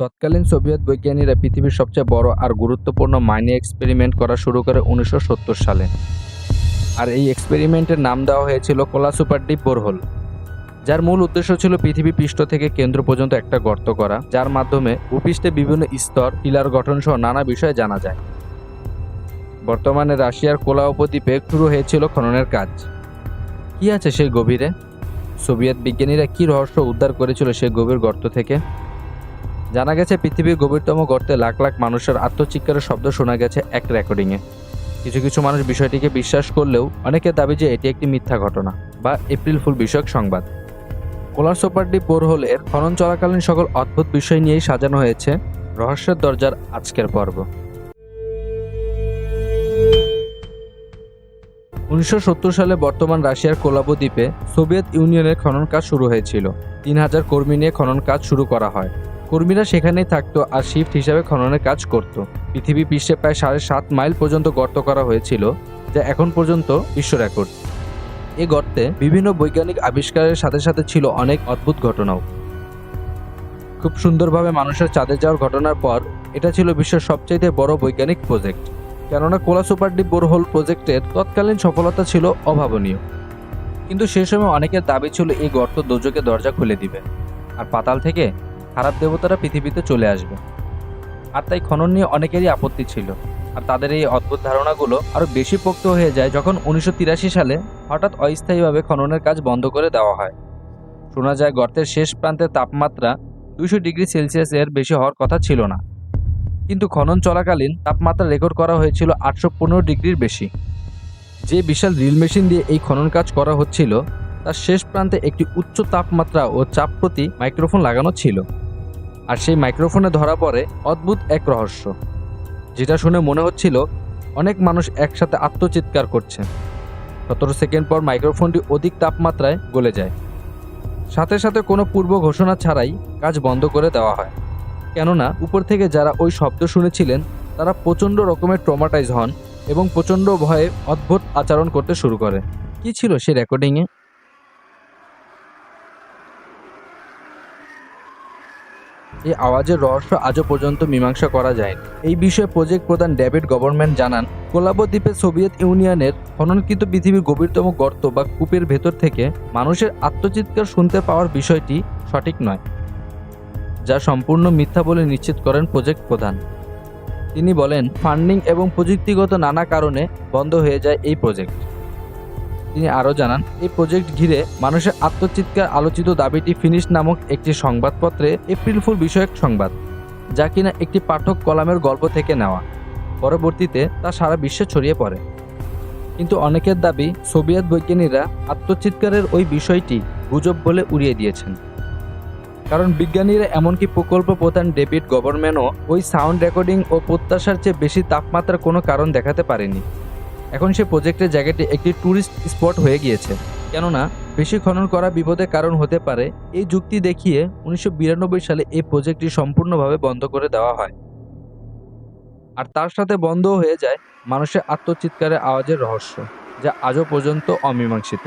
তৎকালীন সোভিয়েত বৈজ্ঞানিকরা পৃথিবীর সবচেয়ে বড় আর গুরুত্বপূর্ণ মাইনে এক্সপেরিমেন্ট করা শুরু করে উনিশশো সত্তর সালে। আর এই এক্সপেরিমেন্টের নাম দেওয়া হয়েছিল কোলা সুপার ডিপ বোরহোল, যার মূল উদ্দেশ্য ছিল পৃথিবী পৃষ্ঠ থেকে কেন্দ্র পর্যন্ত একটা গর্ত করা, যার মাধ্যমে ভূপৃষ্ঠে বিভিন্ন স্তর টিলার গঠন সহ নানা বিষয়ে জানা যায়। বর্তমানে রাশিয়ার কোলা উপদ্বীপে শুরু হয়েছিল খননের কাজ। কি আছে সেই গভীরে? সোভিয়েত বিজ্ঞানীরা কি রহস্য উদ্ধার করেছিল সেই গভীর গর্ত থেকে? জানা গেছে, পৃথিবীর গভীরতম গর্তে লাখ লাখ মানুষের আত্মচিৎকারের শব্দ শোনা গেছে এক রেকর্ডিংয়ে। কিছু কিছু মানুষ বিষয়টিকে বিশ্বাস করলেও অনেকের দাবি যে এটি একটি মিথ্যা ঘটনা বা এপ্রিল ফুল বিষয়ক সংবাদ। কোলার সোপারডি বোরহোলের খনন চলাকালীন সকল অদ্ভুত বিষয় নিয়েই সাজানো হয়েছে রহস্যের দরজার আজকের পর্ব। উনিশশো সত্তর সালে বর্তমান রাশিয়ার কোলাবো দ্বীপে সোভিয়েত ইউনিয়নের খনন কাজ শুরু হয়েছিল। তিন হাজার কর্মী নিয়ে খনন কাজ শুরু করা হয়। কর্মীরা সেখানেই থাকতো আর শিফট হিসাবে খননের কাজ করত। পৃথিবী পৃষ্ঠে প্রায় সাড়ে সাত মাইল পর্যন্ত গর্ত করা হয়েছিল, যা এখন পর্যন্ত বিশ্ব রেকর্ড এ গর্তে বিভিন্ন বৈজ্ঞানিক আবিষ্কারের সাথে সাথে ছিল অনেক অদ্ভুত ঘটনাও। খুব সুন্দরভাবে মানুষের চাঁদে যাওয়ার ঘটনার পর, এটা ছিল বিশ্বের সবচাইতে বড় বৈজ্ঞানিক প্রজেক্ট কেননা কোলা সুপার ডিপ বোরহোল প্রজেক্টের তৎকালীন সফলতা ছিল অভাবনীয়। কিন্তু সে সময় অনেকের দাবি ছিল এই গর্ত দোজকে দরজা খুলে দিবে। আর পাতাল থেকে খারাপ দেবতারা পৃথিবীতে চলে আসবে। আর তাই খনন নিয়ে অনেকেরই আপত্তি ছিল। আর তাদের এই অদ্ভুত ধারণাগুলো আরও বেশি পোক্ত হয়ে যায় যখন উনিশশো তিরাশি সালে হঠাৎ অস্থায়ীভাবে খননের কাজ বন্ধ করে দেওয়া হয়। শোনা যায় গর্তের শেষ প্রান্তের তাপমাত্রা দুশো ডিগ্রি সেলসিয়াসের বেশি হওয়ার কথা ছিল না। কিন্তু খনন চলাকালীন তাপমাত্রা রেকর্ড করা হয়েছিল আটশো পনেরো ডিগ্রির বেশি। যে বিশাল ড্রিল মেশিন দিয়ে এই খনন কাজ করা হচ্ছিল তার শেষ প্রান্তে একটি উচ্চ তাপমাত্রা ও চাপ প্রতি মাইক্রোফোন লাগানো ছিল। আর সেই মাইক্রোফোনে ধরা পড়ে অদ্ভুত এক রহস্য, যেটা শুনে মনে হচ্ছিল অনেক মানুষ একসাথে আত্মচিৎকার করছে। সতেরো সেকেন্ড পর মাইক্রোফোনটি অধিক তাপমাত্রায় গলে যায়। সাথে সাথে কোনো পূর্ব ঘোষণা ছাড়াই কাজ বন্ধ করে দেওয়া হয়। কেননা, উপর থেকে যারা ওই শব্দ শুনেছিলেন, তারা প্রচণ্ড রকমের ট্রমাটাইজ হন এবং প্রচণ্ড ভয়ে অদ্ভুত আচরণ করতে শুরু করে। কি ছিল সে রেকর্ডিংয়ে? এই আওয়াজের রহস্য আজও পর্যন্ত মীমাংসা করা যায়নি। এই বিষয়ে প্রজেক্ট প্রধান ডেভিড গভর্নমেন্ট জানান কোলাবো দ্বীপে সোভিয়েত ইউনিয়নের খননকৃত পৃথিবীর গভীরতম গর্ত বা কূপের ভেতর থেকে মানুষের আত্মচিৎকার শুনতে পাওয়ার বিষয়টি সঠিক নয়, যা সম্পূর্ণ মিথ্যা বলে নিশ্চিত করেন প্রজেক্ট প্রধান। তিনি বলেন, ফান্ডিং এবং প্রযুক্তিগত নানা কারণে বন্ধ হয়ে যায় এই প্রজেক্ট। তিনি আরও জানান, এই প্রজেক্ট ঘিরে মানুষের আত্মচিৎকার আলোচিত দাবিটি ফিনিশ নামক একটি সংবাদপত্রে এপ্রিল ফুল বিষয়ক সংবাদ, যা কিনা একটি পাঠক কলামের গল্প থেকে নেওয়া। পরবর্তীতে তা সারা বিশ্বে ছড়িয়ে পড়ে। কিন্তু অনেকের দাবি, সোভিয়েত বৈজ্ঞানিকরা আত্মচিৎকারের ওই বিষয়টি গুজব বলে উড়িয়ে দিয়েছেন। কারণ বিজ্ঞানীরা এমনকি প্রকল্প প্রধান ডেভিড গভর্নমেন্টও ওই সাউন্ড রেকর্ডিং ও প্রত্যাশার চেয়ে বেশি তাপমাত্রার কোনো কারণ দেখাতে পারেনি। এখন সে প্রজেক্টের জায়গাটি একটি ট্যুরিস্ট স্পট হয়ে গিয়েছে। কেননা, বেশি খনন করা বিপদের কারণ হতে পারে, এই যুক্তি দেখিয়ে উনিশশো বিরানব্বই সালে এই প্রজেক্টটি সম্পূর্ণভাবে বন্ধ করে দেওয়া হয়। আর তার সাথে বন্ধ হয়ে যায় মানুষের আত্মচিৎকারের আওয়াজের রহস্য, যা আজও পর্যন্ত অমীমাংসিত।